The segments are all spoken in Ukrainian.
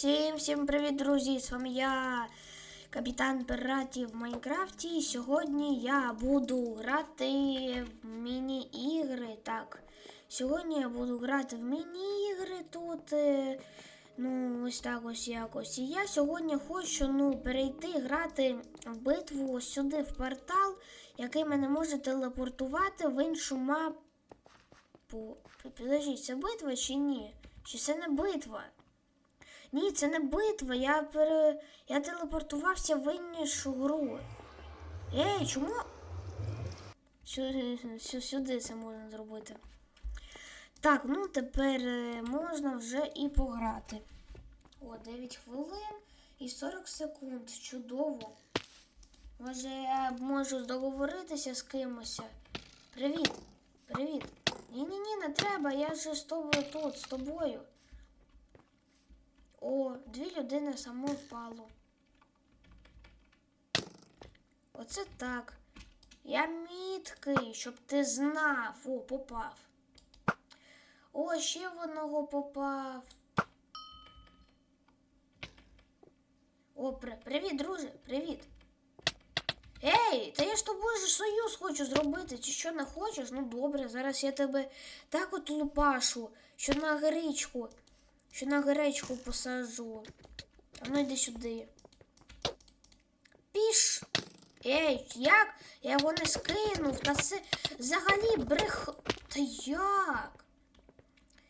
Всім всім привіт, друзі! З вами я, капітан піратів в Майнкрафті. І Сьогодні я буду грати в міні-ігри. Так, сьогодні я буду грати в міні-ігри тут. е, Ну, ось так ось якось. І я сьогодні хочу ну, перейти грати в битву ось сюди в портал, який мене може телепортувати в іншу мапу. Підождіть, це битва чи ні? Чи це не битва? Ні, це не битва. Я пере... я телепортувався в іншу гру. Ей, чому? Сюди, сюди це можна зробити. Так, ну тепер е, можна вже і пограти. О, 9 хвилин і 40 секунд. Чудово. Може, я можу договоритися з кимось. Привіт. Привіт. Ні-ні-ні, не треба, я же з тобою тут, з тобою. О, дві людини само впало. Оце так. Я міткий, щоб ти знав. О, попав. О, ще в одного попав. О, при... привіт, друже, привіт. Ей, та я ж тобою ж союз хочу зробити, чи що не хочеш? Ну добре, зараз я тебе так от лупашу, що на гречку, що на гречку посажу. А ну йди сюди. Піш. Ей, як? Я його не скинув, та це взагалі брех. Та як?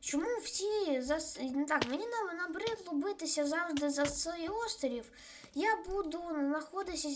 Чому всі за так, мені на- набридло битися завжди за цей острів. Я буду знаходитися,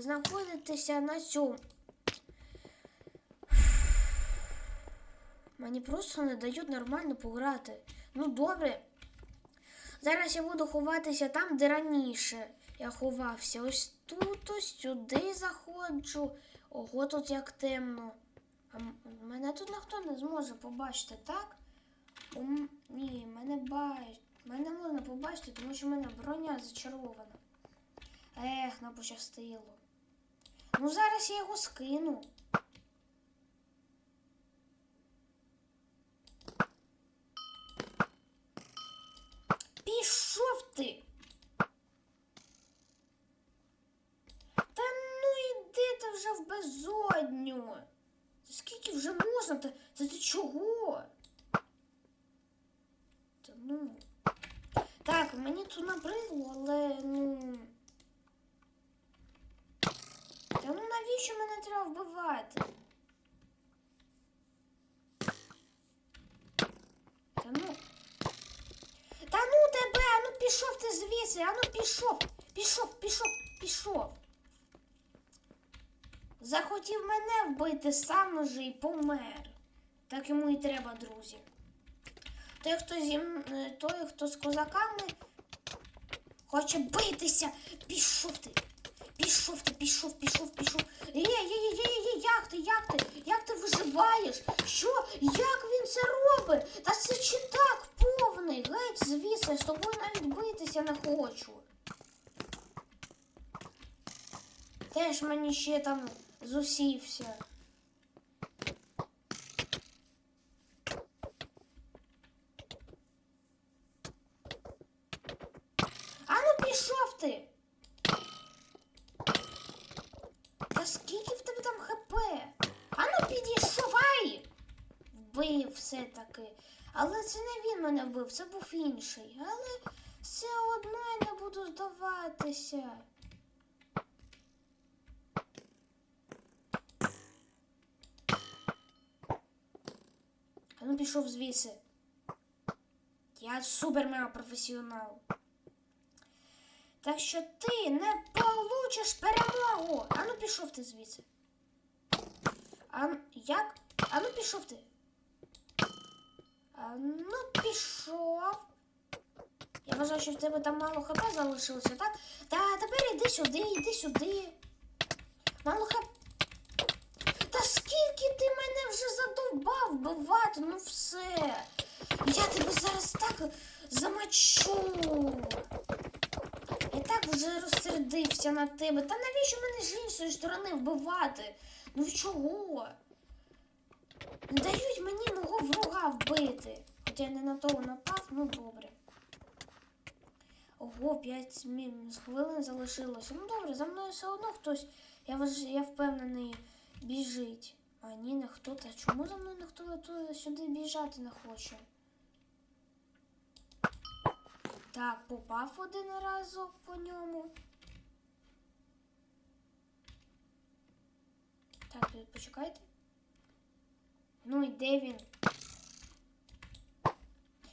знаходитися на цьому. Мені просто не дають нормально пограти. Ну добре. Зараз я буду ховатися там, де раніше я ховався. Ось тут, ось сюди заходжу. Ого, тут як темно. А мене тут ніхто не зможе побачити, так? Ум... Ні, мене бачать. Мене можна побачити, тому що в мене броня зачарована. Ех, не пощастило. Ну зараз я його скину. Пішов ти. Та ну іди ти вже в безодню. Та Скільки вже можна? Та, та ти чого? Та ну. Так, мені тут набридло, але ну. Та ну навіщо мене треба вбивати? Та ну. Та ну тебе, а ну пішов ти звідси, а ну пішов, пішов, пішов, пішов. Захотів мене вбити сам же і помер. Так йому і треба, друзі. Той, хто зі е, той, хто з козаками хоче битися. Пішов ти. Пішов ти, пішов, пішов, пішов. Є, є, є, є, є, як ти, як ти, як ти виживаєш? Що? Як він це робить? Та це читак повний. Геть звісно, я з тобою навіть битися не хочу. Теж мені ще там зусівся. А ну пішов ти! Та скільки в тебе там хп? А ну підійшовай! Вбив все-таки. Але це не він мене вбив, це був інший. Але все одно я не буду здаватися. А ну пішов звідси. Я супер мега професіонал. Так що ти не получиш перемогу. Ану пішов ти звідси. А як? Ану пішов ти. Ану пішов. Я вважаю, що в тебе там мало хп залишилося, так? Та тепер іди сюди, іди сюди. Мало хп. Та скільки ти мене вже задовбав вбивати? Ну все. Я тебе зараз так замочу. Я так вже розсердився на тебе. Та навіщо мене з іншої сторони вбивати? Ну чого? Не дають мені мого ворога вбити. Хоча я не на того напав, ну добре. Ого, 5 хвилин залишилося. Ну добре, за мною все одно хтось, я, важ- я впевнений, біжить. А ні, не хто та чому за мною ніхто туди сюди біжати не хоче? Так, попав один разок по ньому. Так, почекайте. Ну і де він?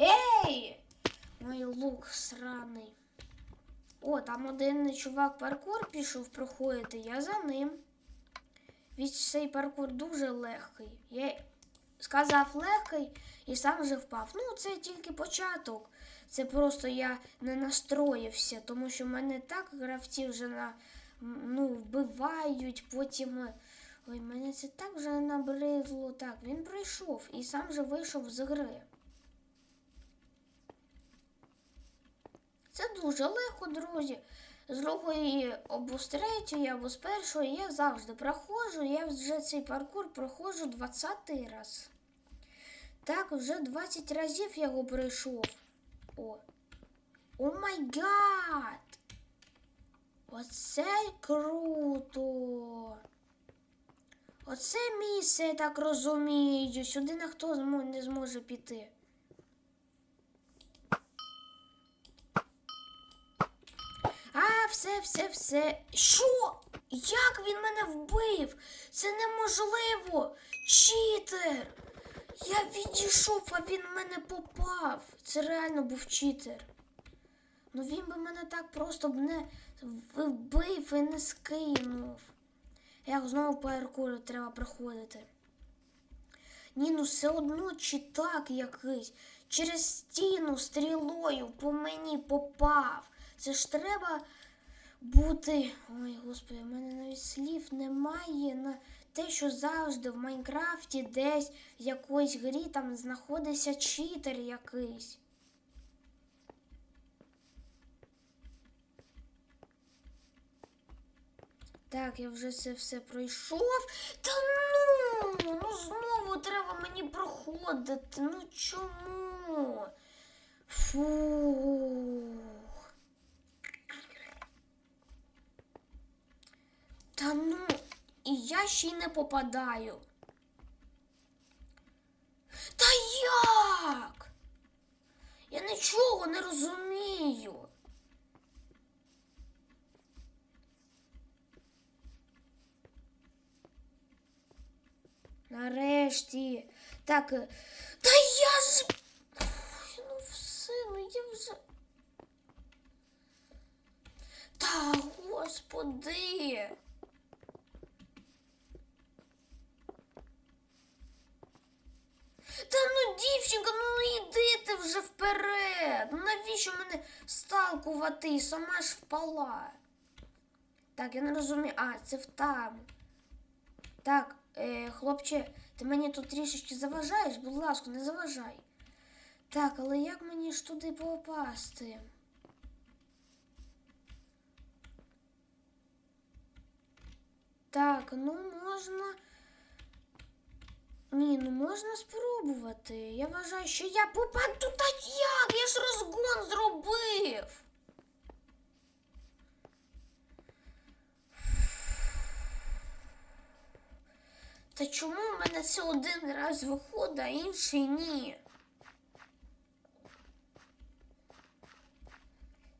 Ей! Мой лук сраний. О, там один чувак паркур пішов проходити, я за ним. Від цей паркур дуже легкий. Я сказав легкий і сам вже впав. Ну, це тільки початок. Це просто я не настроївся, тому що мене так гравці вже на, ну, вбивають, потім. Ой, мене це так вже набридло. Так, він пройшов і сам же вийшов з гри. Це дуже легко, друзі. З другої або з третьої, або з першої я завжди проходжу. Я вже цей паркур проходжу 20 раз. Так, вже 20 разів я його пройшов. О. О май гад! Оце круто! Оце місце, я так розумію. Сюди ніхто не зможе піти. А, все, все, все. Що? Як він мене вбив? Це неможливо. Читер. Я відійшов, а він в мене попав. Це реально був читер. Ну він би мене так просто б не вбив і не скинув. Як знову паркур треба проходити. Ні, ну все одно чи так якийсь. Через стіну стрілою по мені попав. Це ж треба бути. Ой, господи, в мене навіть слів немає на те, що завжди в Майнкрафті десь в якоїсь грі там знаходиться читер якийсь. Так, я вже це все пройшов. Та ну, ну знову треба мені проходити. Ну чому? Фух. Та ну, і я ще й не попадаю. Та як? Я нічого не розумію. Нарешті. Так. е, Та я ж. Ой, ну все, ну я вже. Та господи. Та ну, дівчинка, ну йди ти вже вперед. Ну навіщо мене сталкувати і сама ж впала? Так, я не розумію. А, це в там. Так, е, хлопче, ти мені тут трішечки заважаєш, будь ласка, не заважай. Так, але як мені ж туди попасти? Так, ну можна. Ні, ну можна спробувати. Я вважаю, що я попаду та як? Я ж розгон зробив. Та чому в мене це один раз виходить, а інший ні?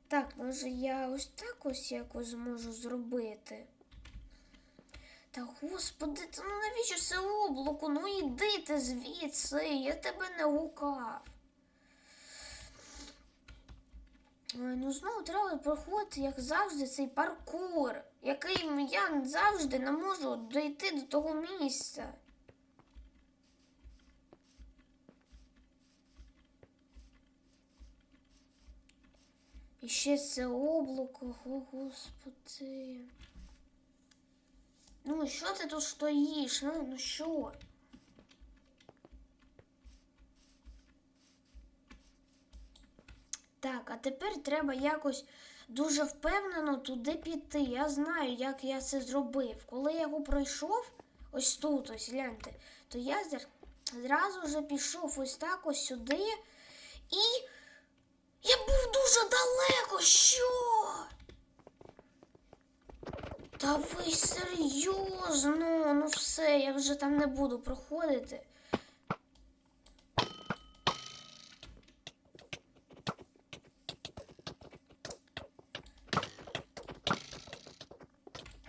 Так, може я ось так ось якось зможу зробити. Та господи, та ну навіщо це облако? Ну іди ти звідси, я тебе не гукав. Ой, ну знову треба проходити, як завжди, цей паркур, який я завжди не можу дійти до того місця. І ще це облако, о господи. Ну, що ти тут стоїш? Ну, ну що? Так, а тепер треба якось дуже впевнено туди піти. Я знаю, як я це зробив. Коли я його пройшов, ось тут, ось гляньте, то я зр- зразу вже пішов ось так ось сюди. І я був дуже далеко що? Та ви серйозно? Ну все, я вже там не буду проходити.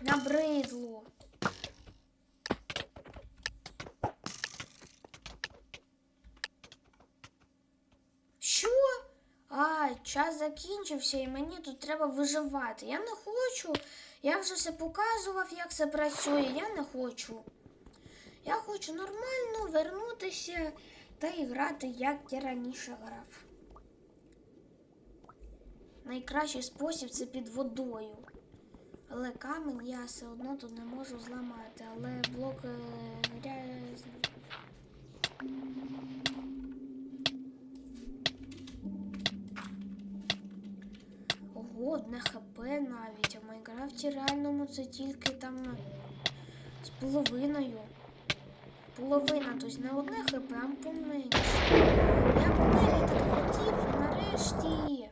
Набридло. Що? А, час закінчився і мені тут треба виживати. Я не хочу. Я вже все показував, як це працює. Я не хочу. Я хочу нормально вернутися та грати, як я раніше грав. Найкращий спосіб це під водою. Але камінь я все одно тут не можу зламати, але блок е, грязний. Ого, одне хп навіть, а в Майнкрафті реальному це тільки там з половиною. Половина, тобто не одне хп, а поменше. Я померяти так хотів, і нарешті.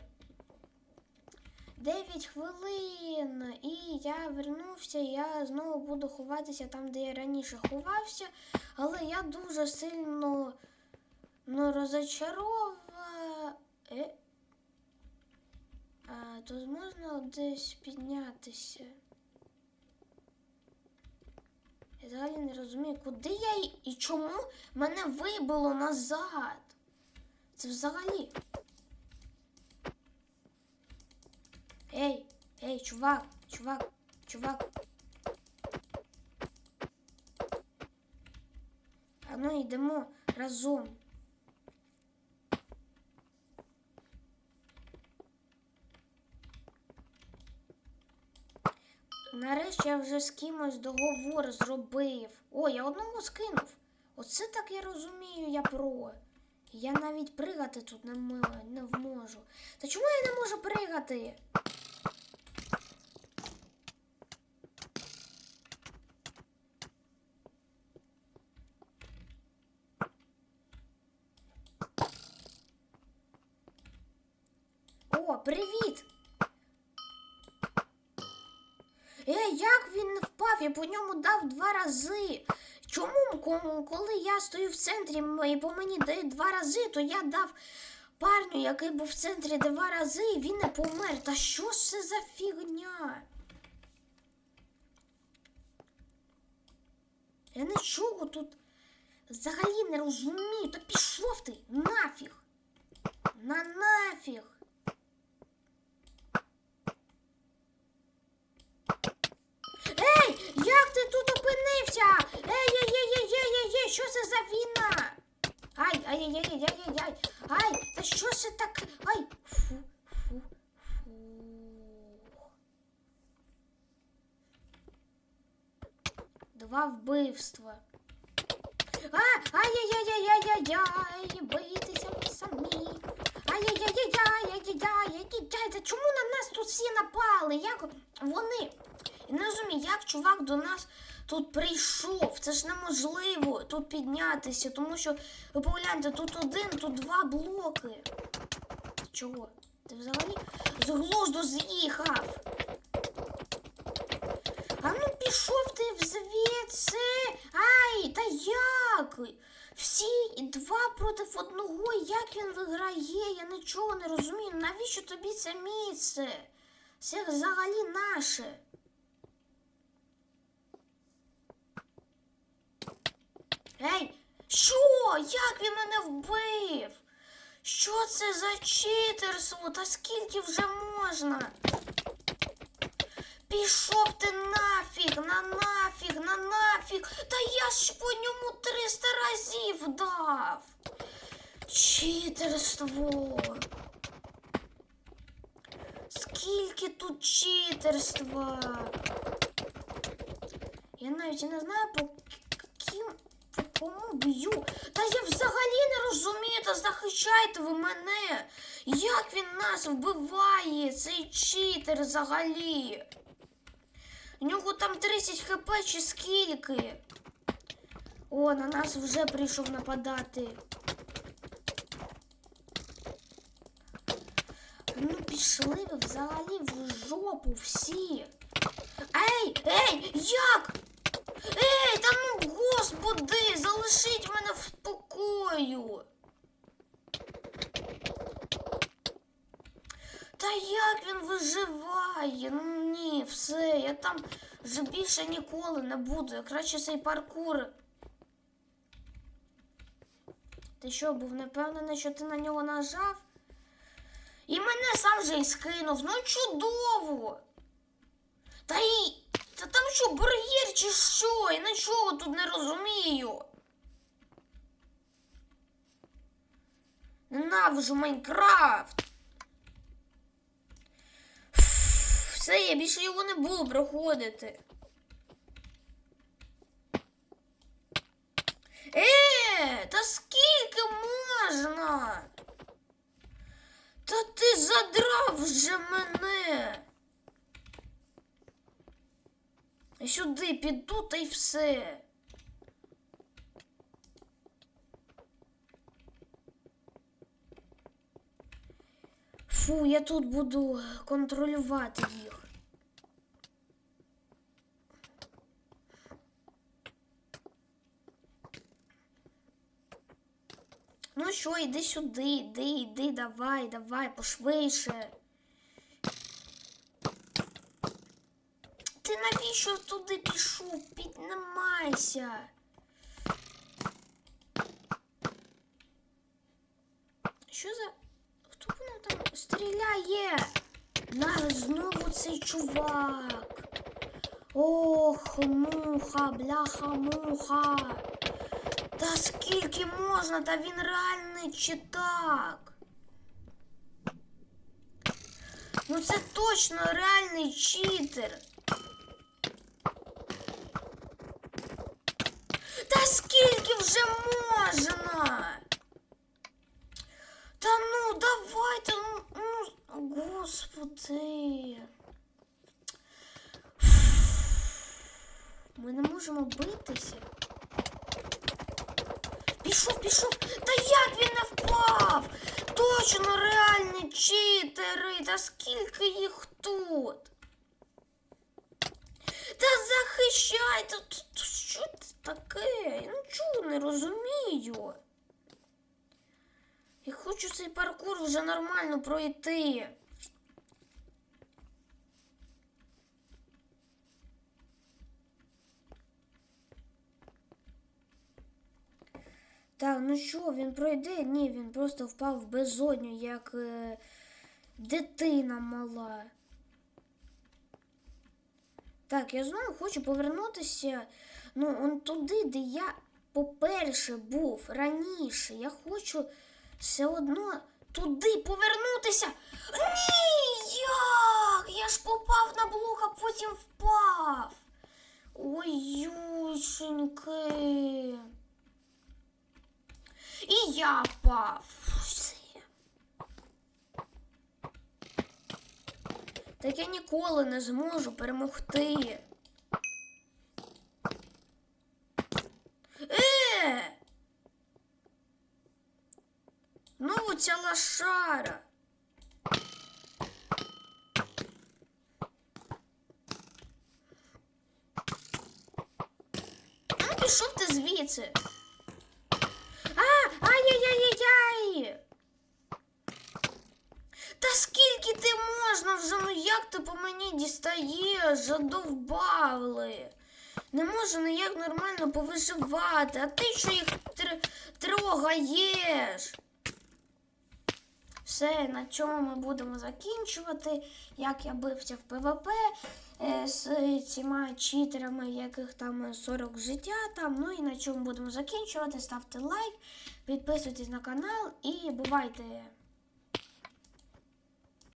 9 хвилин. І я вернувся, і я знову буду ховатися там, де я раніше ховався. Але я дуже сильно ну, розочарова. Е? А, тут можна десь піднятися. Я взагалі не розумію, куди я і чому мене вибило назад. Це взагалі. Ей, ей, чувак, чувак, чувак. А ну йдемо разом. Нарешті я вже з кимось договор зробив. О, я одного скинув. Оце так я розумію, я про. Я навіть пригати тут не, м- не вможу. Та чому я не можу пригати? О, привіт! Е, як він не впав? Я по ньому дав два рази. Чому, коли я стою в центрі і по мені дають два рази, то я дав парню, який був в центрі два рази, і він не помер. Та що це за фігня? Я нічого тут взагалі не розумію. Та пішов ти нафіг. На нафіг. Як ти тут опинився? Ей, ей, ей, ей, ей, ей, ей, що це за війна? Ай, ай, ай, ай, ай, ай, ай, ай, та що це так? Ай, фу, фу, фу. Два вбивства. А, ай-яй-яй-яй-яй-яй, битися ви самі. Ай-яй-яй-яй-яй-яй-яй-яй, та чому на нас тут всі напали? Як вони? Не розумію, як чувак до нас тут прийшов. Це ж неможливо тут піднятися, тому що ви погляньте, тут один, тут два блоки. Чого? Ти взагалі з глузду з'їхав? А ну пішов ти звідси. Ай, та як? Всі два проти одного, як він виграє? Я нічого не розумію. Навіщо тобі це місце? Це взагалі наше. Ей, що? Як він мене вбив? Що це за читерство? Та скільки вже можна? Пішов ти нафіг, на нафіг, на нафіг. Та я ж по ньому 300 разів дав. Читерство. Скільки тут читерства? Я навіть не знаю, по б'ю. Та я взагалі не розумію, та захищайте ви мене. Як він нас вбиває, цей читер взагалі? У нього там 30 хп чи скільки. О, на нас вже прийшов нападати. Ну, пішли ви взагалі в жопу всі. Ей, ей, як? Ей, та ну господи, залишіть мене в спокою. Та як він виживає? Ну ні, все, я там вже більше ніколи не буду. Я краще цей паркур. Ти що, був не впевнений, що ти на нього нажав? І мене сам же і скинув. Ну чудово. Та й. Та там що, бар'єр чи що? Я нічого тут не розумію. Ненавижу Майнкрафт. Все, я більше його не буду проходити. Е, та скільки можна? Та ти задрав вже мене. Я сюди піду та й все. Фу, я тут буду контролювати їх. Ну що, йди сюди, йди, йди, давай, давай, пошвидше. Ти навіщо туди пішов? Піднімайся. Що за. Хто воно там стріляє? На знову цей чувак. Ох, муха, бляха, муха. Та скільки можна, та він реальний чи так? Ну це точно реальний читер. Вже можна? Та ну давайте, ну, ну господи. Ми не можемо битися. Пішов, пішов. Та як він не впав? Точно реальні читери. Та скільки їх тут? Та захищайте. Т- т- Що це таке? Я нічого не розумію. Я хочу цей паркур вже нормально пройти. Так, ну що, він пройде? Ні, він просто впав в безодню, як е, дитина мала. Так, я знову хочу повернутися. Ну, он туди, де я, по-перше, був раніше. Я хочу все одно туди повернутися. Ні, як? Я ж попав на блок, а потім впав. Ой, юшеньки. І я впав. Так я ніколи не зможу перемогти. Е! Ну, ця лошара. Ну, пішов ти звідси. А, ай-яй-яй-яй! Та скільки ти можна вже? Ну як ти по мені дістаєш? Задовбали. Не можу ніяк нормально повиживати, а ти що їх тр- трогаєш? Все, на чому ми будемо закінчувати. Як я бився в ПВП е, з цими читерами, яких там 40 життя там. Ну і на чому будемо закінчувати. Ставте лайк, підписуйтесь на канал і бувайте!